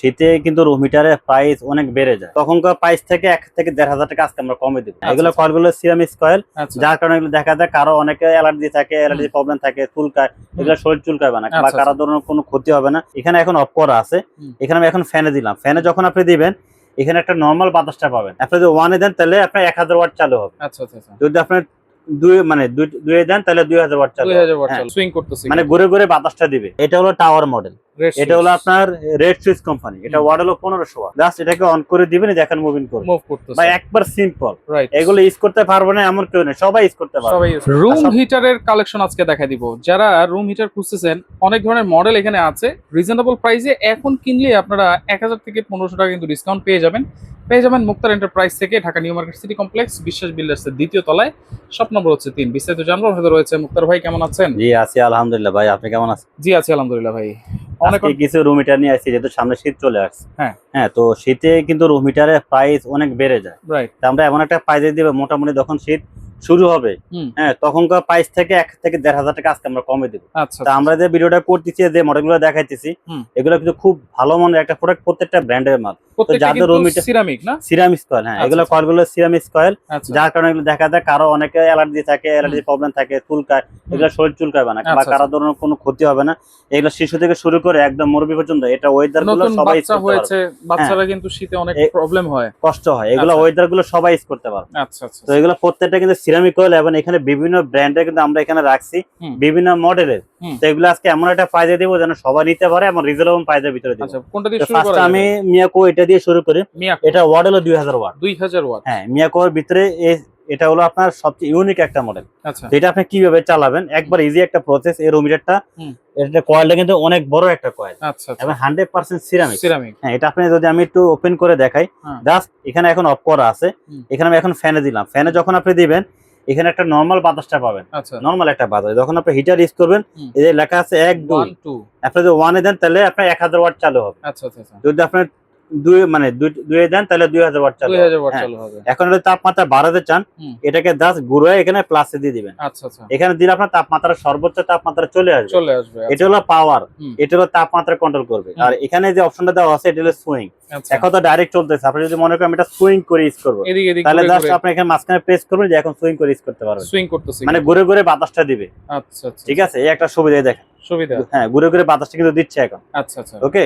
শীতে কিন্তু room হিটারের price অনেক বেড়ে যায়। তখনকার প্রাইস থেকে এক থেকে দেড় হাজার টাকা আজকে আমরা কমে দিব। এগুলো আচ্ছা। কয়েলগুলো সিরামিক্স কয়েল আচ্ছা। যার কারণে এগুলো দেখা যায় কারও অনেকে অ্যালার্জি থাকে অ্যালার্জি প্রবলেম থাকে চুলকায় এগুলো শরীর চুলকাবে না বা আচ্ছা, কারও ধরনের কোনো ক্ষতি হবে না। এখানে এখন অফ করা আছে। এখানে আমি এখন ফ্যানে দিলাম। ফ্যানে যখন আপনি দিবেন এখানে একটা নর্মাল বাতাসটা পাবেন। আপনি যদি ওয়ানে দেন তাহলে আপনার এক হাজার ওয়াট চালু হবে। আচ্ছা আচ্ছা আচ্ছা। যদি আপনার দুই মানে দুয়ে দেন তাহলে দুই হাজার ওয়াট চালু হ্যাঁ। সুইং করতেছে। মানে ঘুরে ঘুরে বাতাসটা দিবে। এটা হলো টাওয়ার মডেল এটা হলো আপনার রেড সুইচ কোম্পানি এটা হুম। ওয়াট হলো পনেরোশো ওয়াট জাস্ট এটাকে অন করে দিবেন দেখেন মুভিং করবে। মুভ করতেছে। বা একবার সিম্পল রাইট এগুলো ইউজ করতে পারব না এমন কেউ নেই। সবাই ইউজ করতে পারবে। সবাই রুম হিটারের কালেকশন আজকে দেখা দিব। যারা রুম হিটার খুঁজতেছেন অনেক ধরনের মডেল এখানে আছে। রিজনেবল প্রাইসে এখন কিনলে আপনারা এক হাজার থেকে পনেরোশো টাকা কিন্তু ডিসকাউন্ট পেয়ে যাবেন। পেয়ে যাবেন মুক্তার এন্টারপ্রাইজ থেকে Dhaka new market city complex Biswas বিল্ডার্সের দ্বিতীয় তলায়। শপ নম্বর হচ্ছে তিন। বিস্তারিত জানব আমাদের রয়েছে মুক্তার ভাই কেমন আছেন? জি আছি আলহামদুলিল্লাহ ভাই আপনি কেমন আছেন? জি আছি আলহামদুলিল্লাহ ভাই। অনেক আজকে কিছু রুম হিটার নিয়ে আসছি যেহেতু সামনে শীত চলে আসছে। হ্যাঁ। হ্যাঁ তো শীতে কিন্তু রুম হিটারের প্রাইস অনেক বেড়ে যায়। রাইট আমরা এমন একটা দিবে মোটামুটি যখন শীত শুরু হবে হ্যাঁ তখনকার প্রাইস থেকে এক থেকে দেড় হাজার টাকা আজকে আমরা কমে দিব। আচ্ছা তা আমরা যে ভিডিওটা করতেছি যে মডেলগুলো দেখাইতেছি। এগুলো কিন্তু খুব ভালো মানের একটা প্রোডাক্ট প্রত্যেকটা ব্র্যান্ডের মাল যাদের কিন্তু সিরামিক না? সিরামিক্স কয়েল হ্যাঁ এগুলো। কয়েলগুলো সিরামিক্স কয়েল যার কারণে দেখা যায় কারও অনেকে অ্যালার্জি থাকে অ্যালার্জি প্রবলেম থাকে চুলকায় এগুলো শরীর চুলকাবে না বা কারও ধরনের কোনো ক্ষতি হবে না। এগুলো শিশু থেকে শুরু করে একদম মুরব্বী পর্যন্ত এটা ওয়েদারগুলো সবাই use বাচ্চা করতে হয়েছে বাচ্চারা কিন্তু শীতে অনেক প্রবলেম হয়। কষ্ট হয় এগুলো আচ্ছা। ওয়েদারগুলো সবাই ইউজ করতে পারবে। আচ্ছা আচ্ছা তো এগুলো প্রত্যেকটা কিন্তু সিরামিক কয়েল এবং এখানে বিভিন্ন ব্র্যান্ডের কিন্তু আমরা এখানে রাখছি বিভিন্ন মডেলের। তো এগুলো আজকে এমন একটা প্রাইজে দিব যেন সবাই নিতে পারে এবং রিজনেবল প্রাইজের ভিতরে দিব। আমি মিয়াকো এটা দিয়ে শুরু করি। এটা ওয়াট হলো দুই হাজার ওয়াট দুই হাজার ওয়াট হ্যাঁ মিয়াকোর ভিতরে এটা হলো আপনার সবচেয়ে ইউনিক একটা মডেল আচ্ছা। এটা আপনি কীভাবে চালাবেন একবার ইজি একটা প্রসেস এই রুমিটারটা এটা কয়েলটা কিন্তু অনেক বড় একটা কয়েল আচ্ছা এবং হান্ড্রেড পার্সেন্ট সিরামিক সিরামিক হ্যাঁ এটা আপনি যদি আমি একটু ওপেন করে দেখাই হ্যাঁ। জাস্ট এখানে এখন অফ করা আছে। এখানে আমি এখন ফ্যানে দিলাম। ফ্যানে যখন আপনি দিবেন এখানে একটা নর্মাল বাতাসটা পাবেন। আচ্ছা। নর্মাল একটা বাতাস। যখন আপনি হিটার ইউজ করবেন এই যে লেখা আছে এক দুই। আপনি যদি ওয়ানে দেন তাহলে আপনার এক হাজার ওয়াট চালু হবে। আচ্ছা আচ্ছা আচ্ছা। যদি আপনার দুই মানে দুয়ে দেন তাহলে দুই হাজার ওয়াট চালু হবে হাজার ওয়াট হ্যাঁ। চালু হবে। এখন যদি তাপমাত্রা বাড়াতে চান এটাকে দাস ঘুরে এখানে প্লাসে দিয়ে দিবেন। আচ্ছা আচ্ছা। এখানে দিলে আপনার তাপমাত্রা সর্বোচ্চ তাপমাত্রা চলে আসবে। চলে আসবে এটা হলো পাওয়ার এটা হলো তাপমাত্রা কন্ট্রোল করবে। আর এখানে যে অপশনটা দেওয়া আছে এটা হলো সুইং আচ্ছা। এখন তো ডাইরেক্ট চলতেছে। আপনি যদি মনে করেন এটা সুইং করে ইউজ করব তাহলে জাস্ট আপনি এখানে মাঝখানে প্রেস করবেন যে এখন সুইং করে ইউজ করতে পারবেন। সুইং করতেছি মানে ঘুরে ঘুরে বাতাসটা দিবে। আচ্ছা ঠিক আছে? এই একটা সুবিধা দেখেন। সুবিধা। হ্যাঁ ঘুরে ঘুরে বাতাসটা কিন্তু দিচ্ছে এখন। আচ্ছা আচ্ছা। ওকে।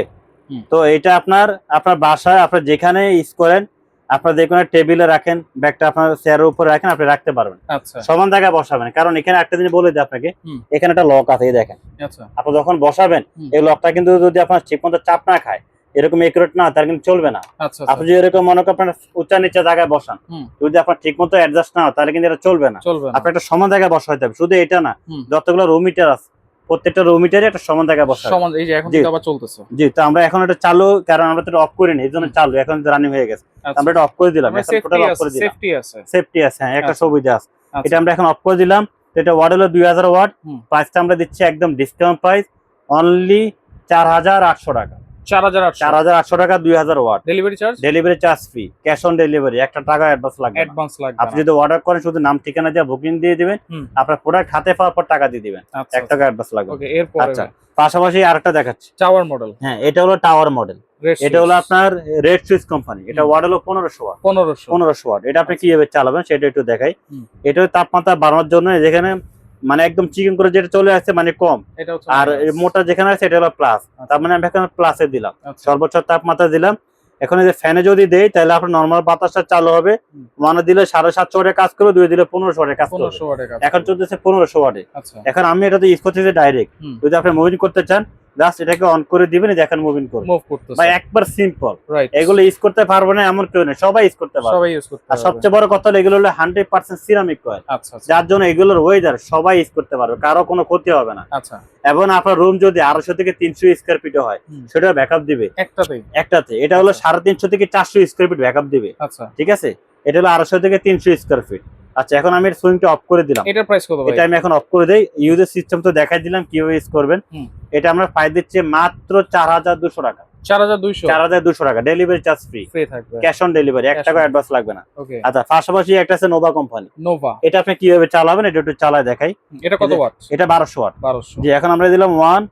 তো এটা আপনার আপনার বাসায় আপনার যেখানে ইউজ করেন আপনার যে কোনো টেবিলে রাখেন ব্যাগটা আপনার চেয়ারের উপরে রাখেন আপনি রাখতে পারবেন। আচ্ছা। সমান জায়গায় বসাবেন। কারণ এখানে একটা জিনিস বলে দিই আপনাকে এখানে একটা লক আছে দেখেন। আচ্ছা। আপনি যখন বসাবেন। এই লকটা কিন্তু যদি আপনার ঠিক মতো চাপ না খায় এরকম একুরেট না হয়, তাহলে কিন্তু চলবে না। আচ্ছা আপনি যদি এরকম মনে করেন আপনার উচ্চা নিচে জায়গায় বসান যদি আপনার ঠিক মতো অ্যাডজাস্ট না হয় তাহলে কিন্তু এটা চলবে না। আপনার একটা সমান জায়গায় বসাইতে হবে। শুধু এটা না যতগুলো রুম মিটার আছে প্রত্যেকটা রো মিটারে একটা সমান জায়গায় বসা সমান এই যে এখন কিন্তু আবার চলতেছে। জি তো আমরা এখন এটা চালু কারণ আমরা তো অফ করিনি এই এজন্য চালু এখন রানিং হয়ে গেছে। আচ্ছা। আমরা এটা অফ করে দিলাম আমরা এখন টোটাল অফ করে দিলাম। সেফটি আছে। সেফটি আছে হ্যাঁ একটা সবুজ সুবিধা আছে আচ্ছা। এটা আমরা এখন অফ করে দিলাম এটা ওয়াট হলো দুই হাজার ওয়াট হুম। প্রাইসটা আমরা দিচ্ছি একদম ডিসকাউন্ট প্রাইস অনলি চার হাজার আটশো টাকা। চার হাজার আটশো। চার হাজার আটশো টাকা দুই হাজার watt. Delivery charge delivery charge free cash on delivery একটা টাকা অ্যাডভান্স লাগবে অ্যাডভান্স লাগবে আপনি যদি অর্ডার করেন শুধু নাম ঠিকানা দিয়ে বুকিং দিয়ে দিবেন আপনার প্রোডাক্ট হাতে পাওয়ার পর টাকা দিয়ে দিবেন। আচ্ছা টাকা অ্যাডভান্স লাগবে ওকে এরপরে আচ্ছা পাশাপাশি আরেকটা দেখাচ্ছি। টাওয়ার মডেল হ্যাঁ এটা হলো টাওয়ার মডেল এটা হলো আপনার রেড সুইচ কোম্পানি এটা হুম। ওয়াট হলো পনেরোশো ওয়াট পনেরোশো। পনেরোশো ওয়াট এটা আপনি কীভাবে চালাবেন সেটা একটু দেখাই। এটা তাপমাত্রা বাড়ানোর জন্য যেখানে মানে একদম চিকেন করে যেটা চলে আসছে মানে কম। আর মোটা যেখানে আছে এটা হলো প্লাস তার মানে আমি এখানে প্লাসে দিলাম। আচ্ছা। সর্বোচ্চ তাপমাত্রা দিলাম। এখন এই যে ফ্যানে যদি দেই তাহলে আপনার নর্মাল বাতাসটা চালু হবে। মানে দিলে সাড়ে সাতশো ওয়াটে কাজ করবে দুই দিলে পনেরোশো ওয়াটে কাজ করবে। এখন চলতেছে পনেরোশো ওয়াটে। আচ্ছা। এখন আমি এটা তো করতেছি ডাইরেক্ট। যদি আপনি মুভিং করতে চান জাস্ট এটাকে অন করে দিবেন এখন মুভিং করবে। মুভ করতেছে। একবার সিম্পল এগুলো ইউজ করতে পারব না এমন কেউ নেই। সবাই ইউজ করতে পারবে। সবাই ইউজ করতে আর সবচেয়ে বড় কথা হলো এগুলো হলো হান্ড্রেড পার্সেন্ট সিরামিক কয়েল আচ্ছা আচ্ছা। যার জন্য এগুলোর ওয়েদার সবাই ইউজ করতে পারবে। কারও কোনো ক্ষতি হবে না। আচ্ছা। এবং আপনার রুম যদি আড়াইশো থেকে তিনশো স্কোয়ার ফিট হয়। সেটা ব্যাকআপ দিবে। একটাতেই। একটাতে। এটা হলো সাড়ে তিনশো থেকে চারশো স্কোয়ার ফিট ব্যাকআপ দিবে। আচ্ছা। ঠিক আছে? এটা হলো আড়াইশো থেকে তিনশো স্কোয়ার ফিট আচ্ছা এখন আমি সুইংটা অফ করে দিলাম। এটার প্রাইস কত ভাই? এটা আমি এখন অফ করে দেই। ইউজের সিস্টেম তো দেখাই দিলাম কীভাবে ইউজ করবেন। এটা আমরা পাই দিচ্ছি মাত্র চার হাজার দুশো টাকা। চার হাজার দুইশো? চার হাজার দুশো টাকা ডেলিভারি চার্জ ফ্রি ফ্রি থাকবে। ক্যাশ অন ডেলিভারি এক টাকা অ্যাডভান্স লাগবে না। আচ্ছা পাশাপাশি একটা আছে নোভা কোম্পানি নোভা এটা আপনি কীভাবে চালাবেন এটা একটু চালায় দেখাই। এটা কত ওয়াট এটা বারোশো ওয়াট বারোশো। যে এখন আমরা দিলাম ওয়ান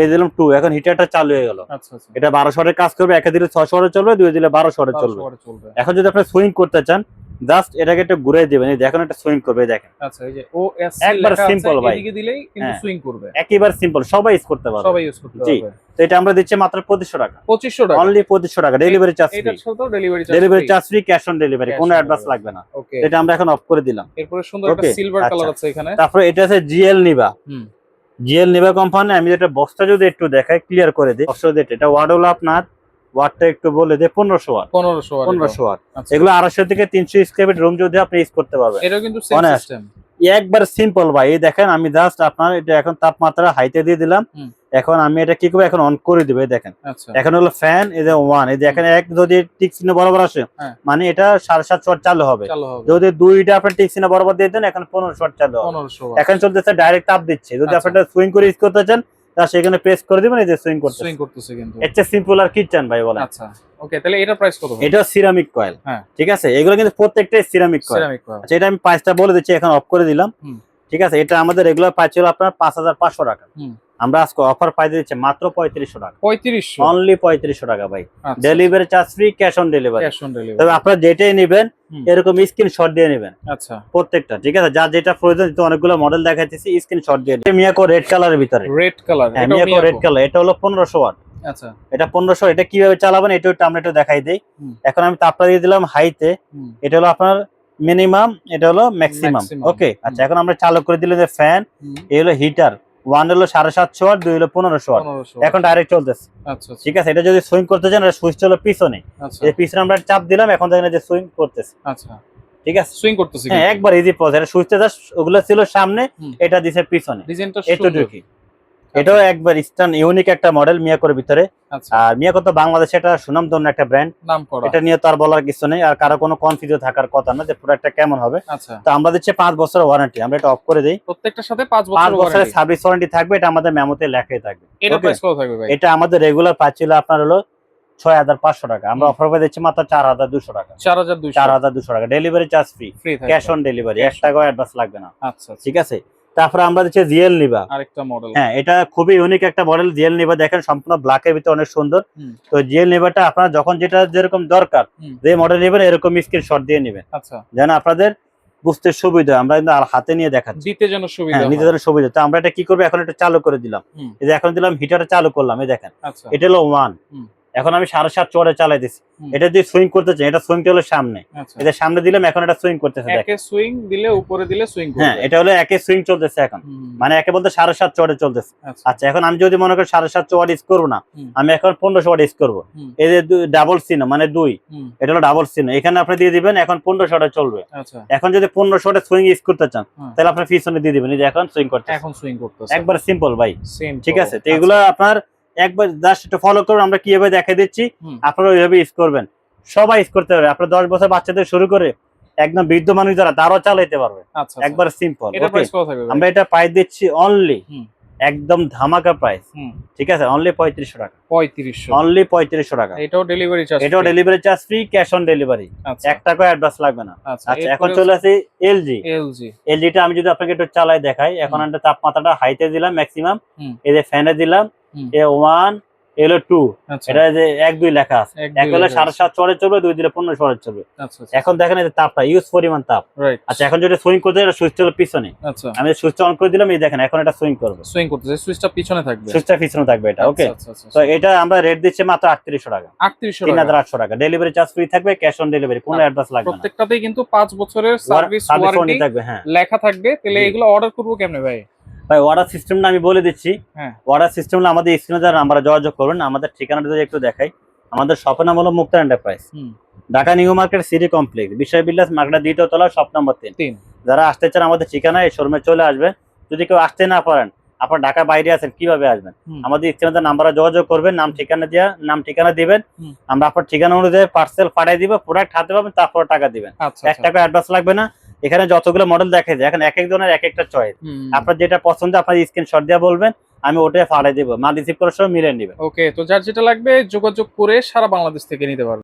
এই দিলাম টু এখন হিটারটা চালু হয়ে গেল। আচ্ছা আচ্ছা। এটা বারোশো কাজ করবে একে দিলে ছশো চলবে দুই দিলে বারোশো 1200 চলবে। এখন যদি আপনি সুইং করতে চান জাস্ট এটাকে একটু ঘুরে দিবেন এই দেখেন একটা সুইং করবে দেখেন। আচ্ছা এই যে ও এস একবার simple ভাই। এদিকে দিলেই কিন্তু হ্যাঁ। সুইং করবে। একেবারে সিম্পল সবাই ইউজ করতে পারবে। সবাই ইউজ করতে জি। পারবে। তো এটা আমরা দিচ্ছি মাত্র পঁচিশশো টাকা। 2500 টাকা। অনলি পঁচিশশো টাকা ডেলিভারি চার্জ ফ্রি সাথেও delivery charge delivery charge free cash on delivery কোনো অ্যাডভান্স লাগবে না। ওকে এটা আমরা এখন অফ করে দিলাম। এরপরে সুন্দর একটা সিলভার আচ্ছা। কালার আছে এখানে। তারপরে এটা আছে জিএল নিবা হুম। জিএল নিবা কোম্পানি আমি যেটা বক্সটা যদি একটু দেখাই ক্লিয়ার করে দিই। বক্সটা এটা ওয়ার্ড হলো আপনার ওয়াটটা একটু বলে দিই পনেরোশো ওয়াট। 1500 ওয়াট পনেরোশো ওয়াট। আচ্ছা। এগুলো আড়াইশো থেকে তিনশো স্কোয়ার রুম যদি আপনি ইউজ করতে পারবেন। এটাও কিন্তু একবার সিম্পল ভাই এই দেখেন আমি জাস্ট আপনার এটা এখন তাপমাত্রা হাইতে দিয়ে দিলাম। এখন আমি এটা কি করব? এখন অন করে দিবে দেখেন। আচ্ছা। এখন হলো ফ্যান এই যে ওয়ান এই যে এখানে এক যদি টিক চিহ্ন বরাবর আসে হ্যাঁ। মানে এটা সাড়ে সাত শট চালু হবে। যদি দুইটা আপনার টিক চিহ্ন বরাবর দিয়ে দেন এখন পনেরো শট চালু হবে। এখন চলতেছে ডাইরেক্ট তাপ দিচ্ছে। যদি আচ্ছা। আপনার সুইং করে ইউজ করতে চান তা সেখানে প্রেস করে দিবেন এই যে সুইং করতে সুইং করতেছে কিন্তু। এটা সিম্পল আর কি চান ভাই বলেন। আচ্ছা ওকে তাহলে এটা প্রাইস কত এটা সিরামিক কয়েল হ্যাঁ। ঠিক আছে? এগুলো কিন্তু প্রত্যেকটাই সিরামিক কয়েল সিরামিক কয়েল আচ্ছা এটা আমি প্রাইসটা বলে দিচ্ছি এখন অফ করে দিলাম। ঠিক আছে? এটা আমাদের রেগুলার প্রাইস ছিল আপনার পাঁচ হাজার পাঁচশো টাকা। হুম। আমরা আজকে অফার পাই দিচ্ছি মাত্র পঁয়ত্রিশশো টাকা। 3500 অনলি পঁয়ত্রিশশো টাকা ভাই। Delivery charge free cash on delivery তবে আপনারা যেটাই নেবেন। এরকম স্ক্রিনশট দিয়ে নেবেন। আচ্ছা। প্রত্যেকটা ঠিক আছে? যার যেটা প্রয়োজন অনেকগুলো মডেল দেখাইতেছি স্ক্রিনশট দিয়ে। মিয়াকো রেড কালারের ভিতরে। Red colour Miyako red colour এটা হলো পনেরোশো ওয়াট আচ্ছা। এটা পনেরোশো এটা কীভাবে চালাবেন এটা একটু আমরা একটু দেখাই দিই। এখন আমি তাপটা দিয়ে দিলাম হাইতে এটা হলো আপনার মিনিমাম এটা হলো ম্যাক্সিমাম ওকে আচ্ছা এখন আমরা চালু করে দিলে যে ফ্যান এই হলো হিটার ওয়ান হলো সাড়ে সাতশো আর দুই হলো পনেরোশো ওয়াট 1500 এখন ডাইরেক্ট চলতেছে। আচ্ছা আচ্ছা। ঠিক আছে এটা যদি সুইং করতে চান সুইচ হলো পিছনে। আচ্ছা। পিছনে আমরা চাপ দিলাম এখন দেখেন যে সুইং করতেছে। আচ্ছা। ঠিক আছে? সুইং করতেছে হ্যাঁ একবার ইজি পজ এটা সুইচটা ওগুলো ছিল সামনে এটা দিছে পিছনে। ডিজাইনটা একটু ঢুকি এটাও একবার ইস্টার্ন ইউনিক একটা মডেল মিয়াকোর ভিতরে। আচ্ছা। আর মিয়াকো তো বাংলাদেশে এটা সুনামধন্য একটা ব্র্যান্ড এটা নিয়ে তো আর বলার কিছু নেই আর কারও কোনো কনফিউজ থাকার কথা না যে প্রোডাক্টটা কেমন হবে। আচ্ছা। তো আমরা দিচ্ছি পাঁচ বছরের ওয়ারেন্টি আমরা এটা অফ করে দিই। প্রত্যেকটার সাথে 5 পাঁচ বছর বছরের সার্ভিস ওয়ারেন্টি থাকবে এটা আমাদের মেমোতে লেখাই থাকবে। এটা প্রাইস কত থাকবে ভাই? এটা আমাদের রেগুলার পাচ্ছিল আপনার হলো ছয় হাজার পাঁচশো টাকা। আমরা অফার করে দিচ্ছি মাত্র চার হাজার দুশো টাকা। 4200 চার হাজার দুশো টাকা। Delivery charge free free cash on delivery এক টাকাও অ্যাডভান্স লাগবে না। আচ্ছা আচ্ছা। ঠিক আছে? তারপরে আমরা দিচ্ছি জিএল নিবা। আরেকটা মডেল হ্যাঁ এটা খুবই ইউনিক একটা মডেল জিএল নিবা। দেখেন সম্পূর্ণ ব্ল্যাকের ভিতরে অনেক সুন্দর। তো জিএল নিবাটা আপনার যখন যেটা যেরকম দরকার যে মডেল নেবেন এরকম স্ক্রিনশট দিয়ে নেবেন। আচ্ছা। যেন আপনাদের বুঝতে সুবিধা আমরা কিন্তু আর হাতে নিয়ে দেখাচ্ছি। দিতে যেন সুবিধা হ্যাঁ হয়। নিজেদের সুবিধা। তো আমরা এটা কি করব? এখন এটা চালু করে দিলাম। এই যে এখন দিলাম হিটারটা চালু করলাম। এই দেখেন। আচ্ছা। এটা হলো ওয়ান। এখন আমি সাড়ে সাত চড়ে চালাই দিচ্ছি এটা যদি সুইং করতে চাই এটা সুইংটা হলো সামনে। আচ্ছা। এটা সামনে দিলাম এখন এটা সুইং করতেছে সুইং দিলে উপরে দিলে সুইং হ্যাঁ এটা হলো একে সুইং চলতেছে এখন। মানে একে বলতে সাড়ে সাত চড়ে চলতেছে। আচ্ছা। আচ্ছা এখন আমি যদি মনে করি সাড়ে সাতশো ওয়াট ইউজ করব না আমি এখন পনেরোশো ওয়াট ইউজ করব। এই যে ডাবল সিন মানে দুই এটা হলো ডাবল সিন এখানে আপনি দিয়ে দিবেন এখন পনেরোশো ওয়াটে চলবে। আচ্ছা। এখন যদি পনেরোশো ওয়াটে সুইং ইউজ করতে চান তাহলে আপনার পিছনে দিয়ে দিবেন এখন সুইং করতে এখন সুইং করতেছে। একবার সিম্পল ভাই। ঠিক আছে? তো এগুলো আপনার একবার জাস্ট একটু ফলো করুন আমরা কীভাবে দেখাই দিচ্ছি। আপনারা ওইভাবে ইউজ করবেন। সবাই ইউজ করতে পারবে। আপনার দশ বছর বাচ্চাদের শুরু করে একদম বৃদ্ধ মানুষ যারা তারাও চালাইতে পারবে। আচ্ছা একবার সিম্পল আমরা এটা প্রাইস দিচ্ছি অনলি একদম ধামাকা প্রাইস ঠিক আছে? অনলি পঁয়ত্রিশশো টাকা। 3500 অনলি পঁয়ত্রিশশো টাকা। এটাও ডেলিভারি চার্জ এটাও delivery charge free cash on delivery আচ্ছা। এক টাকা অ্যাডভান্স লাগবে না। আচ্ছা আচ্ছা এখন চলে আসি এলজি এলজি এলজিটা আমি যদি আপনাকে একটু চালাই দেখাই এখন। একটা তাপমাত্রাটা হাইতে দিলাম ম্যাক্সিমাম। এই যে ফ্যানে দিলাম। এ ওয়ান এলো টু। আচ্ছা। এটা যে এক দুই লেখা আছে। এক এক হলে সাড়ে সাত চলবে দুই দিলে পনেরো চলবে। আচ্ছা এখন দেখেন এই যে তাপটা ইউজ পরিমাণ তাপ। আচ্ছা এখন যদি সুইং করতে এটা সুইচ হলো পিছনে। আচ্ছা। আমি সুইচটা অন করে দিলাম এই দেখেন এখন এটা সুইং করবে। সুইং করতেছে সুইচটা পিছনে থাকবে। সুইচটা পিছনে থাকবে এটা ওকে আচ্ছা আচ্ছা তো এটা আমরা রেট দিচ্ছি মাত্র আটত্রিশশো টাকা। 3800 তিন হাজার আটশো টাকা। ডেলিভারি চার্জ ফ্রি থাকবে ক্যাশ অন ডেলিভারি কোনো আচ্ছা, অ্যাডভান্স লাগবে প্রত্যেকটাতেই কিন্তু 5 বছরের সার্ভিস সার্ভিস ওয়ারেন্টি ওয়ারেন্টি থাকবে হ্যাঁ। লেখা থাকবে তাহলে এগুলো অর্ডার করব কেমনে ভাই? ভাই অর্ডার সিস্টেমটা আমি বলে দিচ্ছি। হ্যাঁ। অর্ডার সিস্টেমটা আমাদের স্ক্রিনে যারা আমরা যোগাযোগ করবেন আমাদের ঠিকানাটা যদি একটু দেখাই আমাদের শপের নাম হলো Muktar enterprise Dhaka new market city complex বিষয় বিল্লাস মার্কেটের দ্বিতীয় তলা শপ নম্বর তিন। যারা আসতে চান আমাদের ঠিকানা এই শোরুমে চলে আসবেন। যদি কেউ আসতে না পারেন আপনার ঢাকা বাইরে আছেন কীভাবে আসবেন? আমাদের স্ক্রিনে নাম্বারে যোগাযোগ করবেন নাম ঠিকানা দিয়া নাম ঠিকানা দিবেন। আমরা আপনার ঠিকানা অনুযায়ী পার্সেল পাঠিয়ে দিব প্রোডাক্ট হাতে পাবেন তারপর টাকা দিবেন। আচ্ছা এক টাকা অ্যাডভান্স লাগবে না। এখানে যতগুলো মডেল দেখা যায় এখন এক এক জনের এক একটা চয়েস আপনার যেটা পছন্দ আপনার স্ক্রিনশট দিয়ে বলবেন আমি ওটাই ফাড়াই দেবো। মাল রিসিভ করার সময় মিলে নেবেন। ওকে তো যার যেটা লাগবে যোগাযোগ করে সারা বাংলাদেশ থেকে নিতে পারবে।